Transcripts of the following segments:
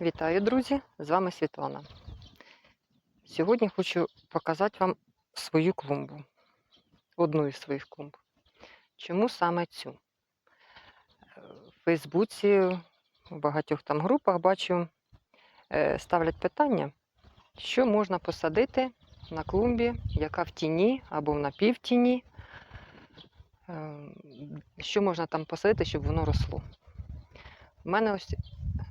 Вітаю, друзі! З вами Світлана. Сьогодні хочу показати вам свою клумбу. Одну із своїх клумб. Чому саме цю? Е, В Фейсбуці, у багатьох там групах бачу, е, ставлять питання, що можна посадити на клумбі, яка в тіні або в напівтіні. Е, Що можна там посадити, щоб воно росло. У мене ось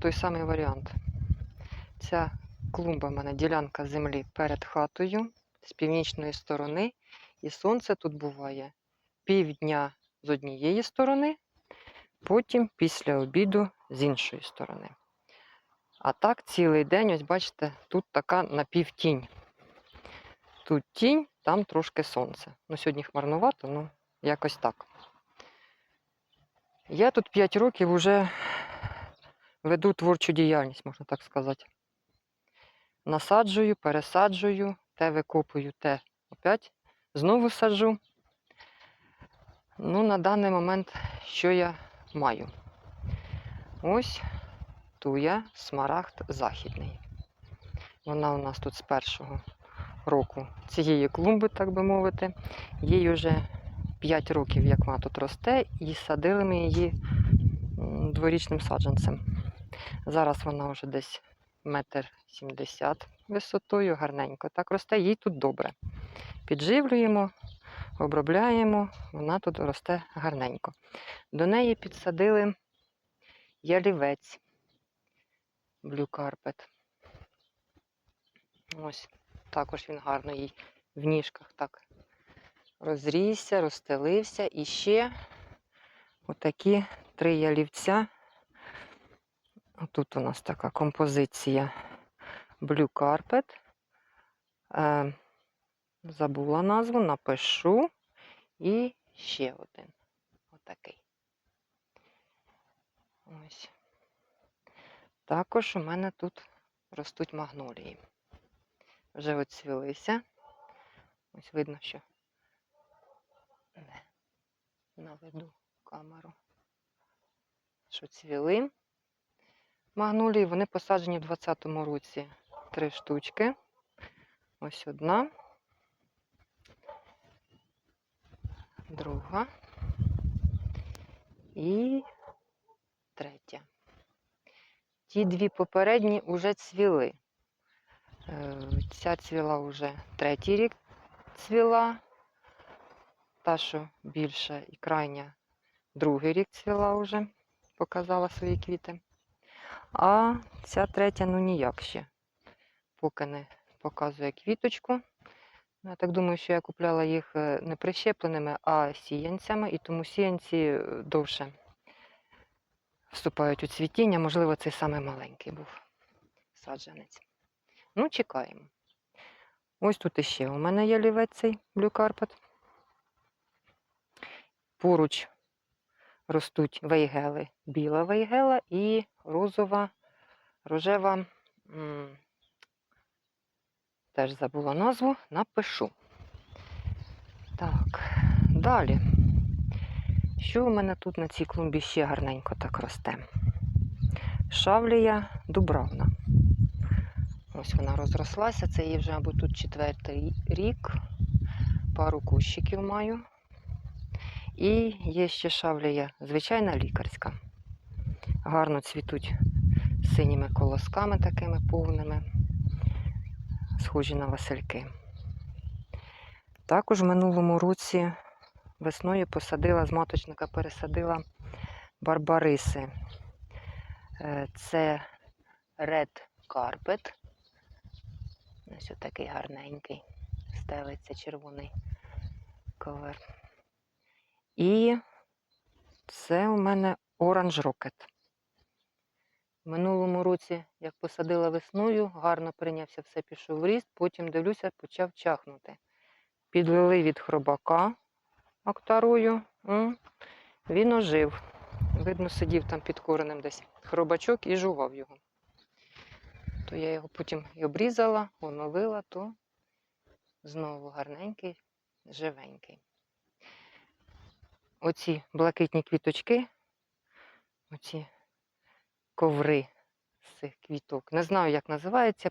той самий варіант. Ця клумба в мене ділянка землі перед хатою з північної сторони, і сонце тут буває півдня з однієї сторони, потім після обіду з іншої сторони. А так цілий день, ось бачите, тут така напівтінь. Тут тінь, там трошки сонце. Ну, сьогодні хмарнувато, ну якось так. Я тут 5 років вже веду творчу діяльність, можна так сказати. Насаджую, пересаджую, те викопую, те опять знову саджу. Ну, на даний момент, що я маю? Ось туя смарагд західний. Вона у нас тут з першого року цієї клумби, так би мовити. Їй вже 5 років, як вона тут росте, і садили ми її дворічним саджанцем. Зараз вона вже десь метр сімдесят висотою, гарненько. Так росте, їй тут добре. Підживлюємо, обробляємо, вона тут росте гарненько. До неї підсадили ялівець Blue Carpet. Ось також він гарно їй в ніжках так розрісся, розстелився. І ще отакі три ялівця. Тут у нас така композиція Blue Carpet. Е, забула назву, напишу. І ще один. Отакий. Ось. Також у мене тут ростуть магнолії. Вже оцвілися. Ось видно, що наведу камеру. Що цвіли. Магнолії, вони посаджені в 2020 році три штучки. Ось одна. Друга. І третя. Ті дві попередні вже цвіли. Е, Ця цвіла вже третій рік цвіла. Та, що більша і крайня, другий рік цвіла вже, показала свої квіти. А ця третя, ну ніяк ще. Поки не показує квіточку. Ну, Я так думаю, що я купляла їх е, не прищепленими, а сіянцями, і тому сіянці е, довше вступають у цвітіння. Можливо, цей самий маленький був саджанець. Ну, чекаємо. Ось тут іще у мене є лівець цей Carpet. Поруч ростуть вейгели, біла вейгела і розова, рожева, теж забула назву, напишу. Так, далі. Що у мене тут на цій клумбі ще гарненько так росте? Шавлія дубравна. Ось вона розрослася, це їй вже, мабуть, тут четвертий рік. Пару кущиків маю. І є ще шавлія, звичайна лікарська. Гарно цвітуть синіми колосками такими повними, схожі на васильки. Також в минулому році весною посадила з маточника, пересадила барбариси. Е, Це Red Carpet. Ось такий гарненький. Стелиться червоний ковер. І це у мене Orange Rocket. В минулому році, як посадила весною, гарно прийнявся, все пішов в ріст, потім дивлюся, почав чахнути. Підлили від хробака актарою. Він ожив. Видно, сидів там під коренем десь хробачок і жував його. То я його потім і обрізала, оновила, то знову гарненький, живенький. Оці блакитні квіточки, оці коври з цих квіток. Не знаю, як називається.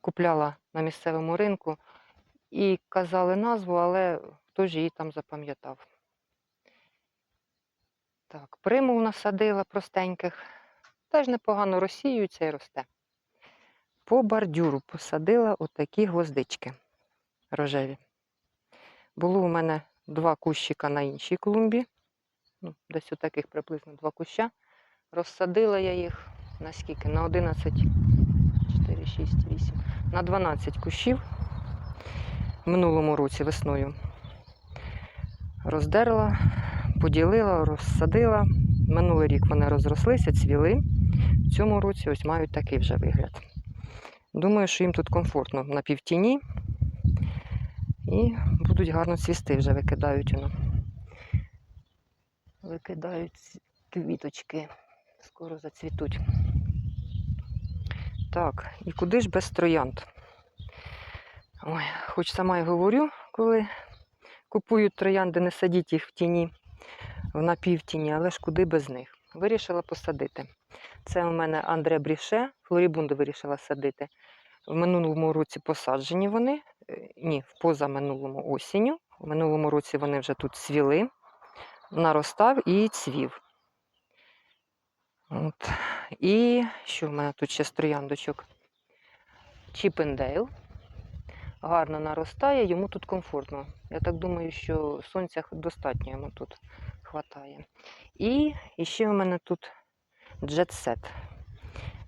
Купляла на місцевому ринку і казали назву, але хто ж її там запам'ятав. Так, примул насадила простеньких. Теж непогано розсіюється і росте. По бордюру посадила отакі гвоздички рожеві. Було у мене два кущика на іншій клумбі. Ну, десь отаких приблизно два куща. Розсадила я їх на скільки? На 11, 4, 6, 8, на 12 кущів в минулому році весною. Роздерла, поділила, розсадила. Минулий рік вони розрослися, цвіли. В цьому році ось мають такий вже вигляд. Думаю, що їм тут комфортно на півтіні і будуть гарно цвісти, вже викидають воно. Викидають квіточки, скоро зацвітуть. Так, і куди ж без троянд? Ой, хоч сама й говорю, коли купують троянди, не садіть їх в тіні, в напівтіні, але ж куди без них. Вирішила посадити. Це у мене Андре Бріше, флорібунду вирішила садити. В минулому році посаджені вони, ні, в позаминулому осінню. В минулому році вони вже тут цвіли, наростав і цвів. От. І що в мене тут ще з трояндочок? Чіпендейл. Гарно наростає, йому тут комфортно. Я так думаю, що сонця достатньо йому тут хватає. І, і ще у мене тут джетсет.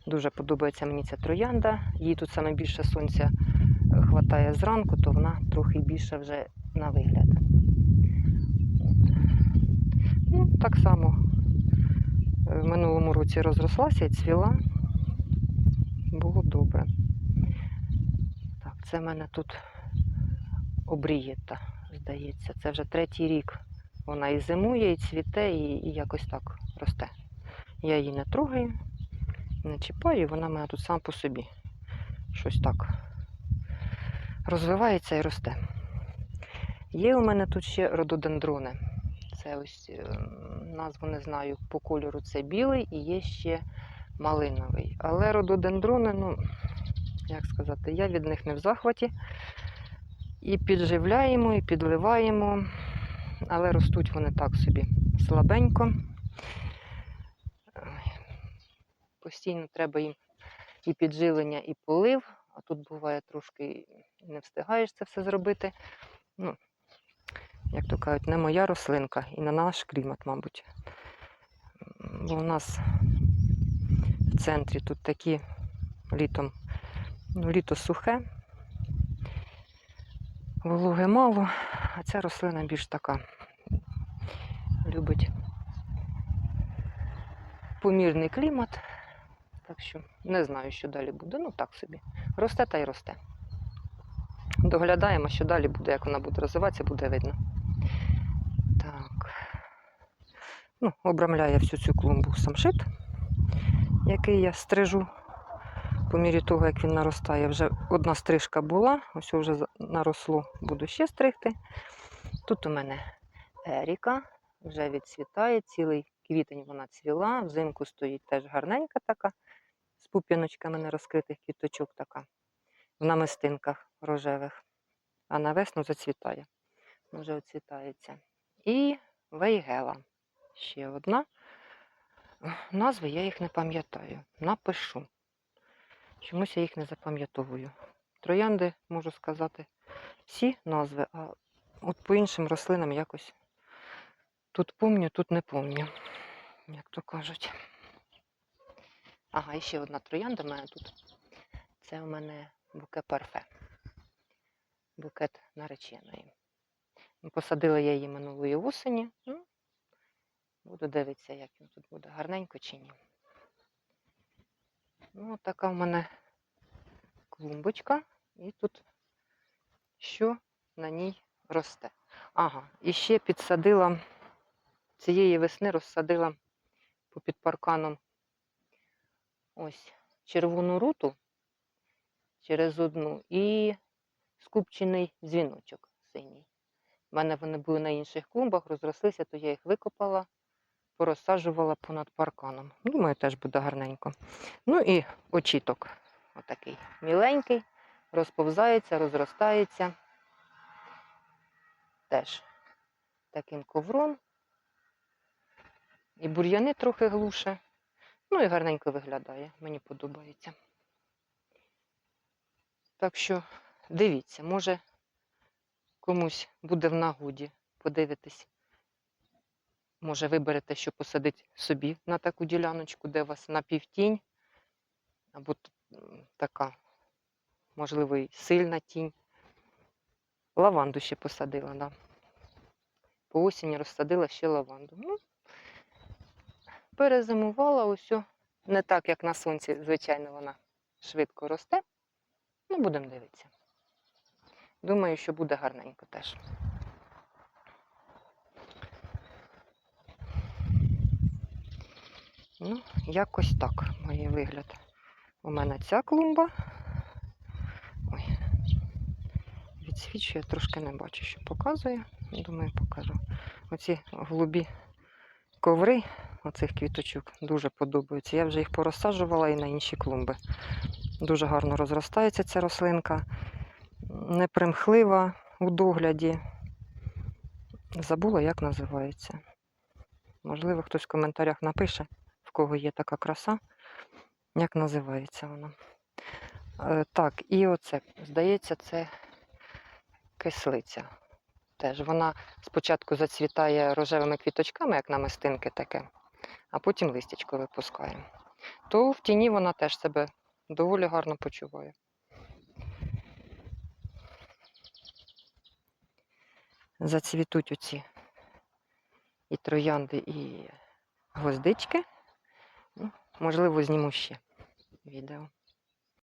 Дуже подобається мені ця троянда. Їй тут саме більше сонця е, хватає зранку, то вона трохи більше вже на вигляд. Ну, так само е, в минулому році розрослася і цвіла. Було добре. Так, це в мене тут обрієта, здається. Це вже третій рік. Вона і зимує, і цвіте, і, і якось так росте. Я її не трогаю, не чіпаю, і вона в мене тут сама по собі. Щось так розвивається і росте. Є у мене тут ще рододендрони. Це ось е, назву не знаю по кольору. Це білий і є ще малиновий. Але рододендрони, ну, як сказати, я від них не в захваті. І підживляємо, і підливаємо, але ростуть вони так собі слабенько. Постійно треба їм і підживлення, і полив, а тут буває трошки не встигаєш це все зробити. Ну, як то кажуть, не моя рослинка і не наш клімат, мабуть. Бо у нас в центрі тут такі літом, ну, літо сухе, вологи мало, а ця рослина більш така любить помірний клімат. Так що не знаю, що далі буде. Ну так собі. Росте та й росте. Доглядаємо, що далі буде, як вона буде розвиватися, буде видно. Так. Ну, обрамляє всю цю клумбу самшит, який я стрижу по мірі того, як він наростає. Вже одна стрижка була, ось вже наросло, буду ще стригти. Тут у мене Еріка, вже відцвітає, цілий квітень вона цвіла, взимку стоїть теж гарненька така, з пуп'яночками нерозкритих квіточок така, в намистинках рожевих, а на весну зацвітає, вже оцвітається. І вейгела. Ще одна. Назви я їх не пам'ятаю. Напишу. Чомусь я їх не запам'ятовую. Троянди, можу сказати, всі назви, а от по іншим рослинам якось тут помню, тут не помню, як то кажуть. Ага, і ще одна троянда в мене тут. Це у мене буке парфе. Букет нареченої. Посадила я її минулої осені. Ну, буду дивитися, як він тут буде, гарненько чи ні. Ну, така в мене клумбочка. І тут що на ній росте. Ага, і ще підсадила цієї весни розсадила попід парканом ось червону руту через одну і скупчений дзвіночок синій. У мене вони були на інших клумбах, розрослися, то я їх викопала, порозсаджувала понад парканом. Думаю, теж буде гарненько. Ну і очіток. Отакий міленький, розповзається, розростається. Теж таким ковром. І бур'яни трохи глуше. Ну і гарненько виглядає. Мені подобається. Так що дивіться, може комусь буде в нагоді подивитись. Може, виберете, що посадити собі на таку діляночку, де у вас напівтінь, або така, можливо, і сильна тінь. Лаванду ще посадила, да. По осені розсадила ще лаванду. Ну, перезимувала ось. Не так, як на сонці, звичайно, вона швидко росте. Ну, будемо дивитися. Думаю, що буде гарненько теж. Ну, якось так має вигляд. У мене ця клумба. Ой. Відсвічує, трошки не бачу, що показує. Думаю, покажу. Оці голубі коври оцих квіточок дуже подобаються. Я вже їх порозсаджувала і на інші клумби. Дуже гарно розростається ця рослинка, непримхлива у догляді. Забула, як називається. Можливо, хтось в коментарях напише, в кого є така краса, як називається вона. Е, Так, і оце, здається, це кислиця. Теж вона спочатку зацвітає рожевими квіточками, як намистинки таке, а потім листячко випускає. То в тіні вона теж себе доволі гарно почуває. Зацвітуть оці і троянди, і гвоздички. Ну, можливо, зніму ще відео.